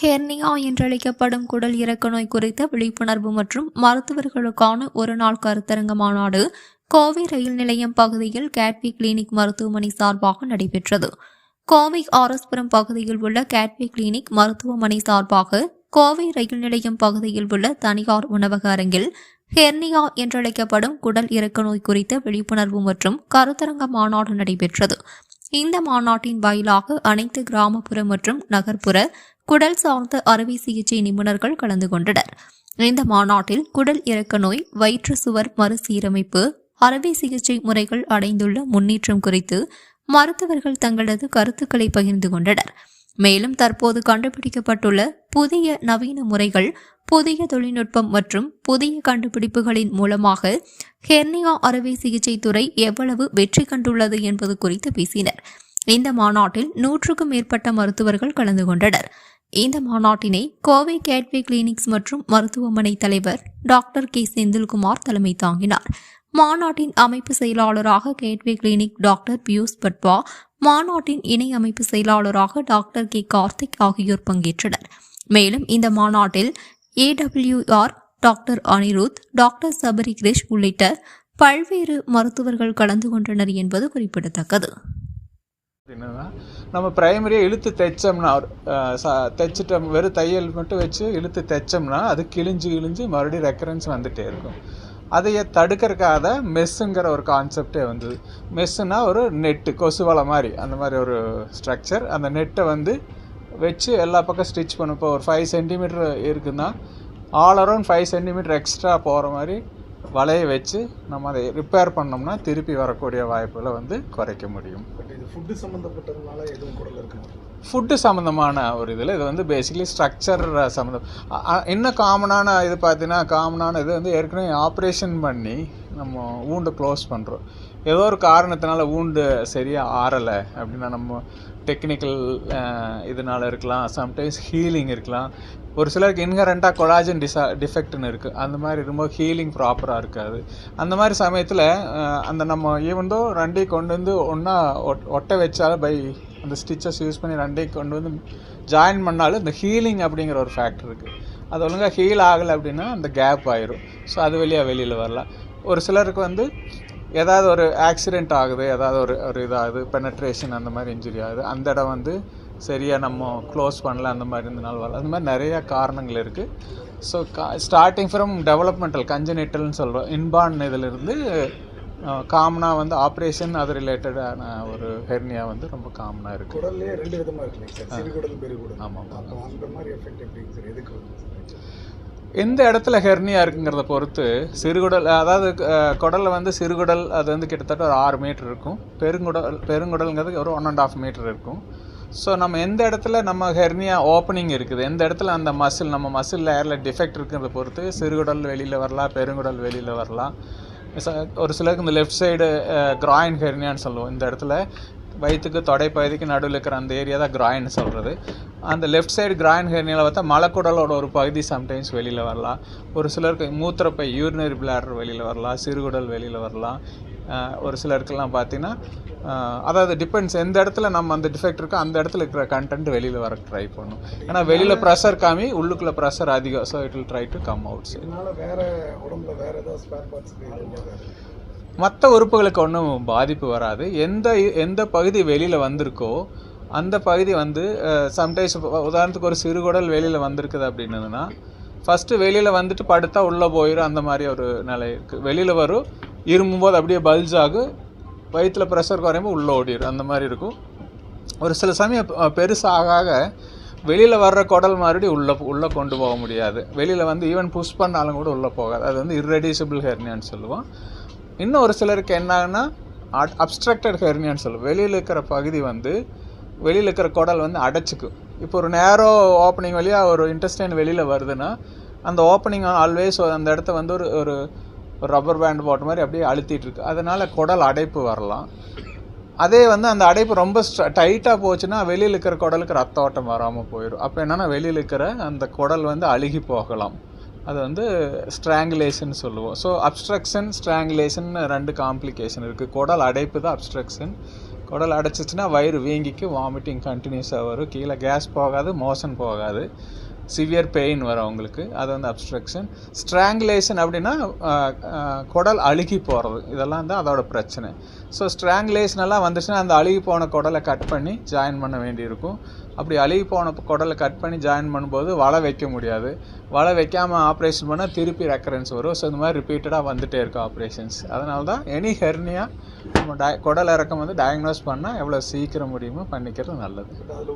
Hernia என்றழைக்கப்படும் குடல் இறக்க நோய் குறித்த விழிப்புணர்வு மற்றும் மருத்துவர்களுக்கான ஒரு நாள் கருத்தரங்க மாநாடு கோவை ரயில் நிலையம் பகுதியில் கேட்வி கிளினிக் மருத்துவமனை சார்பாக நடைபெற்றது. கோவை ஆரஸ்புரம் பகுதியில் உள்ள கேட்வி கிளினிக் மருத்துவமனை சார்பாக கோவை ரயில் நிலையம் பகுதியில் உள்ள தனியார் உணவக அரங்கில் ஹெர்னியா என்றழைக்கப்படும் குடல் இறக்க நோய் குறித்த விழிப்புணர்வு மற்றும் கருத்தரங்க மாநாடு நடைபெற்றது. இந்த மாநாட்டின் வாயிலாக அனைத்து கிராமப்புற மற்றும் நகர்ப்புற குடல் சார்ந்த அறுவை சிகிச்சை நிபுணர்கள் கலந்து கொண்டனர். இந்த மாநாட்டில் குடல் இறக்க நோய் வயிற்று சுவர் மறுசீரமைப்பு அறுவை சிகிச்சை முறைகள் அடைந்துள்ள முன்னேற்றம் குறித்து மருத்துவர்கள் தங்களது கருத்துக்களை பகிர்ந்து கொண்டனர். மேலும் தற்போது கண்டுபிடிக்கப்பட்டுள்ள புதிய நவீன முறைகள் புதிய தொழில்நுட்பம் மற்றும் புதிய கண்டுபிடிப்புகளின் மூலமாக ஹெர்னியா அறுவை சிகிச்சை துறை எவ்வளவு வெற்றி கண்டுள்ளது என்பது குறித்து பேசினர். இந்த மாநாட்டில் நூற்றுக்கும் மேற்பட்ட மருத்துவர்கள் கலந்து கொண்டனர். இந்த மாநாட்டினை கோவை கேட்வே கிளினிக்ஸ் மற்றும் மருத்துவமனை தலைவர் டாக்டர் கே செந்தில்குமார் தலைமை தாங்கினார். மாநாட்டின் அமைப்பு செயலாளராக gateway clinic doctor Piyush Patwa மாநாட்டின் இணை அமைப்பு செயலாளராக டாக்டர் கே கார்த்திக் ஆகியோர் பங்கேற்றனர். மேலும் இந்த மாநாட்டில் AWR doctor Anirudh doctor Sabari Krish உள்ளிட்ட பல்வேறு மருத்துவர்கள் கலந்து கொண்டனர் என்பது குறிப்பிடத்தக்கது. என்னன்னா நம்ம ப்ரைமரியாக இழுத்து தைச்சோம்னா ஒரு, ச- தைச்சிட்டோம் வெறும் தையல் மட்டும் வச்சு இழுத்து தைச்சோம்னா அது கிழிஞ்சு கிழிஞ்சு மறுபடியும் ரெக்கரன்ஸ் வந்துகிட்டே இருக்கும். அதையே தடுக்கிறதுக்காக மெஸ்ஸுங்கிற ஒரு கான்செப்டே வந்தது. மெஸ்ஸுனா ஒரு நெட்டு கொசு வலை மாதிரி அந்த மாதிரி ஒரு ஸ்ட்ரக்சர் அந்த நெட்டை வந்து வச்சு எல்லா பக்கம் ஸ்டிச் பண்ணும் இப்போ ஒரு ஃபைவ் சென்டிமீட்டர் இருக்குன்னா all around five centimetre extra போகிற மாதிரி வலையை வச்சு நம்ம அதை ரிப்பேர் பண்ணோம்னா திருப்பி வரக்கூடிய வாய்ப்புகளை வந்து குறைக்க முடியும். இது ஃபுட்டு சம்மந்தப்பட்டதுனால எதுவும் குடல் இருக்குமா ஃபுட்டு சம்மந்தமான ஒரு இதில் இது வந்து பேசிக்கலி ஸ்ட்ரக்சர் சம்மந்தம் இன்னும் காமனான இது பார்த்தீங்கன்னா காமனான இது வந்து ஏற்கனவே ஆப்ரேஷன் பண்ணி நம்ம wound க்ளோஸ் பண்ணுறோம் ஏதோ ஒரு காரணத்தினால ஊண்டு சரியாக ஆறலை. அப்படின்னா நம்ம டெக்னிக்கல் இதனால இருக்கலாம். சம்டைம்ஸ் ஹீலிங் இருக்கலாம். ஒரு சிலருக்கு இன்ஹரண்ட்டாக கொலாஜன் டிசா டிஃபெக்ட்னு இருக்குது அந்த மாதிரி இருக்கும்போது ஹீலிங் ப்ராப்பராக இருக்காது. அந்த மாதிரி சமயத்தில் அந்த நம்ம ஈவன்தோ ரெண்டையும் கொண்டு வந்து ஒன்றா ஒட் ஒட்ட வச்சாலும் பை அந்த ஸ்டிச்சஸ் யூஸ் பண்ணி ரெண்டையும் கொண்டு வந்து ஜாயின் பண்ணாலும் இந்த ஹீலிங் அப்படிங்கிற ஒரு ஃபேக்டர் இருக்குது அது ஒழுங்காக ஹீல் ஆகலை அப்படின்னா அந்த கேப் ஆயிரும். ஸோ அது வழியாக வெளியில் வரலாம். ஒரு சிலருக்கு வந்து ஏதாவது ஒரு ஆக்சிடெண்ட் ஆகுது ஏதாவது ஒரு ஒரு இதாகுது பெனட்ரேஷன் அந்த மாதிரி இன்ஜுரி ஆகுது அந்த இடம் வந்து சரியாக நம்ம க்ளோஸ் பண்ணல அந்த மாதிரி இருந்தனால வரல. அந்த மாதிரி நிறைய காரணங்கள் இருக்குது ஸோ கா ஸ்டார்டிங் ஃப்ரம் டெவலப்மெண்டல் கஞ்சனிட்டல்னு சொல்கிறோம் இன்பார்ன் இதிலிருந்து காமனாக வந்து ஆப்ரேஷன் அது ரிலேட்டடான ஒரு ஹெர்னியா வந்து ரொம்ப காமனாக இருக்குது குடல்லே ரெண்டு விதமா இருக்குல்லைங்க சார் ஆமாம் அந்த மாதிரி எஃபெக்ட் எப்படிங்க சார் எதுக்கு எந்த இடத்துல ஹெர்னியா இருக்குங்கிறத பொறுத்து சிறுகுடல் அதாவது குடலில் வந்து சிறுகுடல் அது வந்து கிட்டத்தட்ட ஒரு ஆறு மீட்டர் இருக்கும். பெருங்குடல் பெருங்குடல்ங்கிறது ஒரு ஒன் அண்ட் ஆஃப் மீட்டர் இருக்கும். ஸோ நம்ம எந்த இடத்துல நம்ம ஹெர்னியா ஓப்பனிங் இருக்குது எந்த இடத்துல அந்த மசில் நம்ம மசில் லேயரில் டிஃபெக்ட் இருக்கிறத பொறுத்து சிறுகுடல் வெளியில் வரலாம் பெருங்குடல் வெளியில் வரலாம். ச- ஒரு சிலருக்கு இந்த லெஃப்ட் சைடு கிராயின் ஹெர்னியான்னு சொல்லுவோம். இந்த இடத்துல வயிற்றுக்கு தொடைப்பகுதிக்கு நடுவில் இருக்கிற அந்த ஏரியா தான் கிராயின் சொல்கிறது அந்த லெஃப்ட் சைடு கிராயின் ஹெர்னியாவில் பார்த்தா மலக்குடலோட ஒரு பகுதி சம்டைம்ஸ் வெளியில் வரலாம். ஒரு சிலருக்கு மூத்திரப்பை யூரினரி பிளாடர் வெளியில் வரலாம் சிறுகுடல் வெளியில் வரலாம். ஒரு சிலருக்கெல்லாம் பார்த்தீங்கன்னா அதாவது டிபெண்ட்ஸ் எந்த இடத்துல நம்ம அந்த டிஃபெக்ட் இருக்கோ அந்த இடத்துல இருக்கிற கண்டென்ட் வெளியில் வர ட்ரை பண்ணும். ஏன்னா வெளியில் ப்ரெஷர் காமி உள்ளுக்குள்ளே ப்ரெஷர் அதிகம். So it will try to come outside வேற உடம்புல வேற ஏதாவது ஸ்பேர் பார்ட்ஸ் மற்ற உறுப்புகளுக்கு ஒன்றும் பாதிப்பு வராது. எந்த எந்த பகுதி வெளியில் வந்திருக்கோ அந்த பகுதி வந்து சம்டைம்ஸ் உதாரணத்துக்கு ஒரு சிறுகுடல் வெளியில் வந்திருக்குது அப்படின்னதுன்னா ஃபஸ்ட்டு வெளியில் வந்துட்டு படுத்தா உள்ளே போயிடும் அந்த மாதிரி ஒரு நிலை இருக்குது வெளியில் வரும் இருமும்போது அப்படியே பல்ஜ் ஆகும் வயிற்றில் ப்ரெஷர் குறையும்போது உள்ளே ஓடிடும் அந்த மாதிரி இருக்கும். ஒரு சில சமயம் பெருசாக ஆக வெளியில் வர்ற குடல் மறுபடியும் உள்ளே உள்ளே கொண்டு போக முடியாது. வெளியில் வந்து ஈவன் புஷ் பண்ணாலும் கூட உள்ளே போகாது. அது வந்து இர்ரெடியூசபிள் ஹெர்னியான்னு சொல்லுவோம். இன்னும் ஒரு சிலருக்கு என்னாகுன்னா அப்ஸ்ட்ரக்டட் ஹெர்னியான்னு சொல்லுவோம். வெளியில் இருக்கிற பகுதி வந்து வெளியில் இருக்கிற குடல் வந்து அடைச்சிக்கும். இப்போ ஒரு நேரோ ஓப்பனிங் வழியாக ஒரு இன்டெஸ்டைன் வெளியில் வருதுன்னா அந்த ஓப்பனிங் ஆல்வேஸ் அந்த இடத்த வந்து ஒரு ஒரு ரப்பர் பேண்ட் போட்ட மாதிரி அப்படியே அழுத்திட்டுருக்கு அதனால் குடல் அடைப்பு வரலாம். அதே வந்து அந்த அடைப்பு ரொம்ப டைட்டாக போச்சுன்னா வெளியில் இருக்கிற குடலுக்கு ரத்த ஓட்டம் வராமல் போயிடும் அப்போ என்னன்னா வெளியில் இருக்கிற அந்த குடல் வந்து அழுகி போகலாம். அது வந்து ஸ்ட்ராங்குலேஷன் சொல்லுவோம். ஸோ அப்ஸ்ட்ரக்ஷன் ஸ்ட்ராங்குலேஷன் ரெண்டு காம்ப்ளிகேஷன் இருக்குது குடல் அடைப்பு தான் அப்ஸ்ட்ரக்ஷன் குடல் அடைச்சிச்சின்னா வயிறு வீங்கிக்கு வாமிட்டிங் கண்டினியூஸாக வரும். கீழே கேஸ் போகாது மோஷன் போகாது. சிவியர் பெயின் வரும் அவங்களுக்கு. அது வந்து அப்ஸ்ட்ரக்ஷன் ஸ்ட்ராங்குலேஷன் அப்படின்னா குடல் அழுகி போகிறது இதெல்லாம் தான் அதோட பிரச்சனை. ஸோ ஸ்ட்ராங்குலேஷன் எல்லாம் வந்துச்சுன்னா அந்த அழுகி போன குடலை கட் பண்ணி ஜாயின் பண்ண வேண்டியிருக்கும். அப்படி அழுகி போன குடலை கட் பண்ணி ஜாயின் பண்ணும்போது வலை வைக்க முடியாது. வலை வைக்காமல் ஆப்ரேஷன் பண்ணால் திருப்பி ரெக்கரன்ஸ் வரும். ஸோ இந்த மாதிரி ரிப்பீட்டடாக வந்துகிட்டே இருக்கும் ஆப்ரேஷன்ஸ் அதனால தான் எனி ஹெர்னியா நம்ம டய குடல் இறக்கம் வந்து டயக்னோஸ் பண்ணால் எவ்வளோ சீக்கிரம் முடியுமோ பண்ணிக்கிறது நல்லது. அதில்